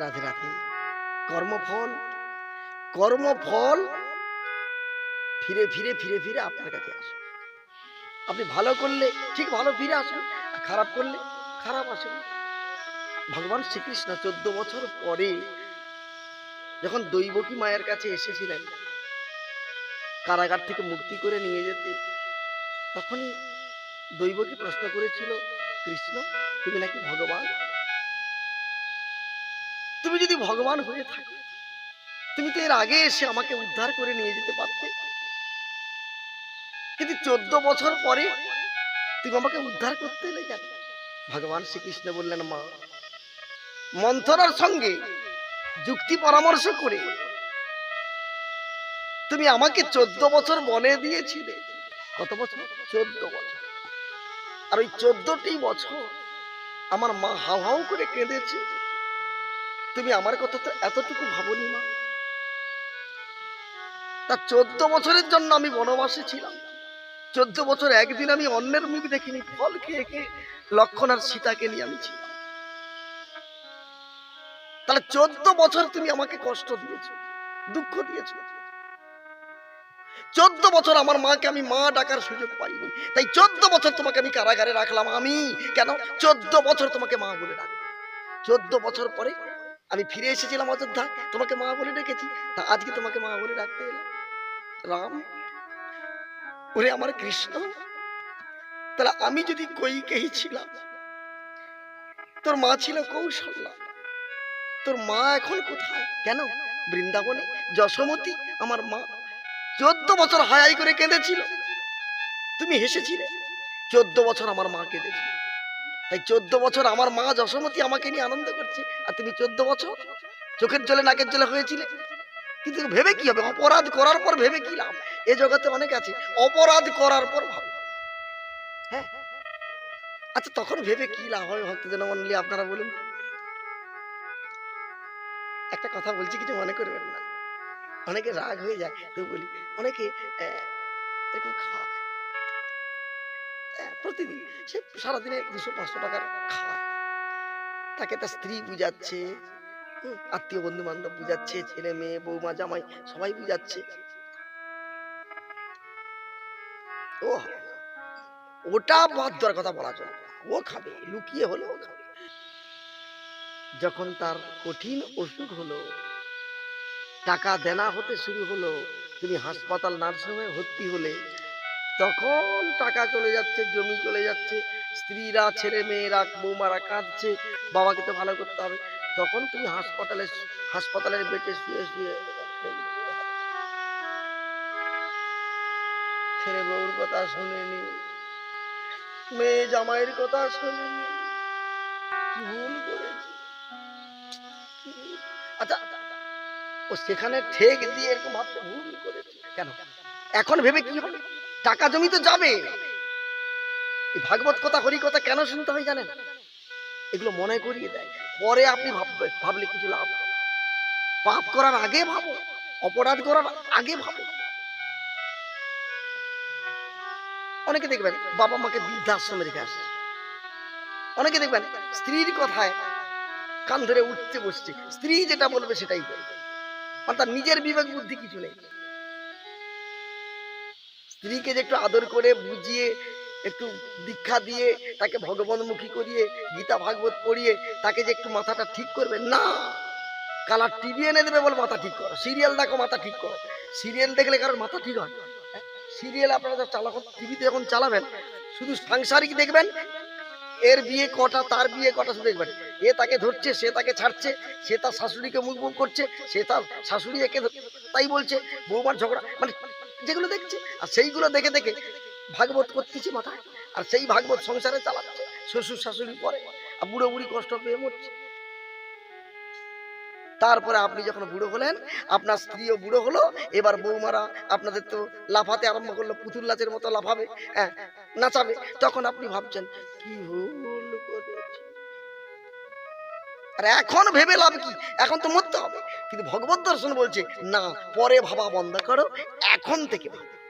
রাধে রাধে। কর্মফল কর্মফল, ফিরে ফিরে ফিরে ফিরে আপনার কাছে আসে আপনি ভালো করলে, ঠিক ভালো ফিরে আসুন, খারাপ করলে, খারাপ আসুন। ভগবান শ্রীকৃষ্ণ চোদ্দ বছর পরে যখন দৈবকী মায়ের কাছে এসেছিলেন, কারাগার থেকে মুক্তি করে নিয়ে যেতে, তখনই দৈবকী প্রশ্ন করেছিল, কৃষ্ণ, তুমি নাকি ভগবান? তুমি যদি ভগবান হয়ে থাকো, তুমি তো এর আগে এসে আমাকে উদ্ধার করে নিয়ে যেতে পারতে। কিন্তু চোদ্দ বছর পরে তুমি আমাকে উদ্ধার করতে এলে কেন? ভগবান শ্রীকৃষ্ণ বললেন, মা, মন্থরার সঙ্গে যুক্তি পরামর্শ করে তুমি আমাকে চোদ্দ বছর বনে দিয়েছিলে। কত বছর? চোদ্দ বছর। আর ওই চোদ্দটি বছর আমার মা হাউ হাউ করে কেঁদেছে। তুমি আমার কথা তো এতটুকু ভাবনি মা। তা চোদ্দ বছরের জন্য আমি বনবাসে ছিলাম। চোদ্দ বছর একদিন আমি অন্যের মুখ দেখিনি, ফল খেয়ে খেয়ে লক্ষণ আর সীতাকে নিয়ে আমি ছিলাম। তাহলে চোদ্দ বছর তুমি আমাকে কষ্ট দিয়েছ, দুঃখ দিয়েছ। চোদ্দ বছর আমার মাকে আমি মা ডাকার সুযোগ পাইনি। তাই চোদ্দ বছর তোমাকে আমি কারাগারে রাখলাম। আমি কেন? চোদ্দ বছর তোমাকে মা বলে ডাক চোদ্দ বছর পরে আমি ফিরে এসেছিলাম অযোধ্যা। তোমাকে মা বলে ডেকেছি। তা আজকে তোমাকে মা বলে ডাকতে এলাম। রাম, ওরে আমার কৃষ্ণ, তাহলে আমি যদি কৈকেই ছিলাম, তোর মা ছিল কৌশল্যা। তোর মা এখন কোথায়? কেন? বৃন্দাবনে যশোমতী আমার মা চোদ্দ বছর হায়াই করে কেঁদেছিল। তুমি হেসেছিলে, চোদ্দ বছর আমার মা কেঁদেছিল। তাই চোদ্দ বছর আমার মা যশোমতী আমাকে নিয়ে আনন্দ করছে। আর তুমি চোদ্দ বছর চোখের জলে, নাকের জলে হয়েছিলে। কিন্তু ভেবে কি হবে? অপরাধ করার পর ভেবে কি লাভ? এ জগতে অনেক আছে। অপরাধ করার পর ভাবে হ্যাঁ? আচ্ছা তখন ভেবে কি লাভ হবে ভক্ত জনমন্ডলী আপনারা বলুন। একটা কথা বলছি, কিছু মনে করবেন না। অনেকে রাগ হয়ে যায়, তো বলি। অনেকে এরকম খাওয়া প্রতিদিন সে সারাদিনে দুশো পাঁচশো টাকার খাওয়ায় তাকে তার স্ত্রী বুঝাচ্ছে আত্মীয় বন্ধু বান্ধব বুঝাচ্ছে, ছেলে মেয়ে, বৌমা, জামাই, সবাই বুঝাচ্ছে। ও ওটা বাদ দেওয়ার কথা বলা চলে। ও খাবে, লুকিয়ে হলেও খাবে। যখন তার কঠিন অসুখ হলো, টাকা দেনা হতে শুরু হলো, তুমি হাসপাতাল নার্সিংহোমে ভর্তি হলে তখন টাকা চলে যাচ্ছে, জমি চলে যাচ্ছে, স্ত্রীরা, ছেলে মেয়েরা, বৌমারা কাঁদছে, বাবাকে তো ভালো করতে হবে। তখন তুমি হাসপাতালে, হাসপাতালের বেটে শুয়ে শুয়ে ছেলে বউর কথা শুনেনি, মেয়ে জামাইয়ের কথা শুনেনি। ভুল করেছে? আচ্ছা ও সেখানে ঠেক দিয়ে এরকম ভাবতে ভুল করেছে। কেন? এখন ভেবে কি হবে? টাকা জমি তো যাবে। ভাগবত কথা, হরি কথা কেন শুনতে হয় জানেন? এগুলো মনে করিয়ে দেয়। পরে আপনি ভাববে ভাবলে কিছু লাভ পাপ করার আগে ভাবো, অপরাধ করার আগে ভাবো। অনেকে দেখবেন বাবা মাকে বৃদ্ধাশ্রমে রেখে আসে। অনেকে দেখবেন স্ত্রীর কথায় কান ধরে উঠতে বসছে। স্ত্রী যেটা বলবে সেটাই মানে তার নিজের বিবেক বুদ্ধি কিছু নেই। স্ত্রীকে যে একটু আদর করে বুঝিয়ে, একটু দীক্ষা দিয়ে, তাকে ভগবানমুখী করিয়ে, গীতা, ভাগবত পড়িয়ে, তাকে যে একটু মাথাটা ঠিক করবে, না। কালার টিভি এনে দেবে বলে মাথা ঠিক করো। সিরিয়াল দেখো, মাথা ঠিক করো। সিরিয়াল দেখলে কারোর মাথা ঠিক হয় সিরিয়াল আপনারা যা চালাক, টিভিতে যখন চালাবেন, শুধু সাংসারিক দেখবেন, এর বিয়ে কটা, তার বিয়ে কটা শুধু দেখবেন। এ তাকে ধরছে, সে তাকে ছাড়ছে, সে তার শাশুড়িকে মুখ মুখ করছে, সে তার শাশুড়ি একে তাই বলছে, বৌমার ঝগড়া মানে যেগুলো দেখছে, আর সেইগুলো দেখে দেখে ভাগবত করতেছে মাথায়, আর সেই ভাগবত সংসারে চালাচ্ছে, শ্বশুর শাশুড়ি পরে আর বুড়ো বুড়ি কষ্ট পেয়ে মরছে। তারপরে আপনি যখন বুড়ো হলেন, আপনার স্ত্রীও বুড়ো হলো, এবার বৌমারা আপনাদের তো লাফাতে আরম্ভ করল, পুতুল নাচের মতো লাফাবে হ্যাঁ নাচাবে, তখন আপনি ভাবছেন, কি করেছি আর এখন ভেবে লাভ কি? এখন তো মরতে হবে। কিন্তু ভগবত দর্শন বলছে, না, পরে ভাবা বন্ধ করো, এখন থেকে ভাবো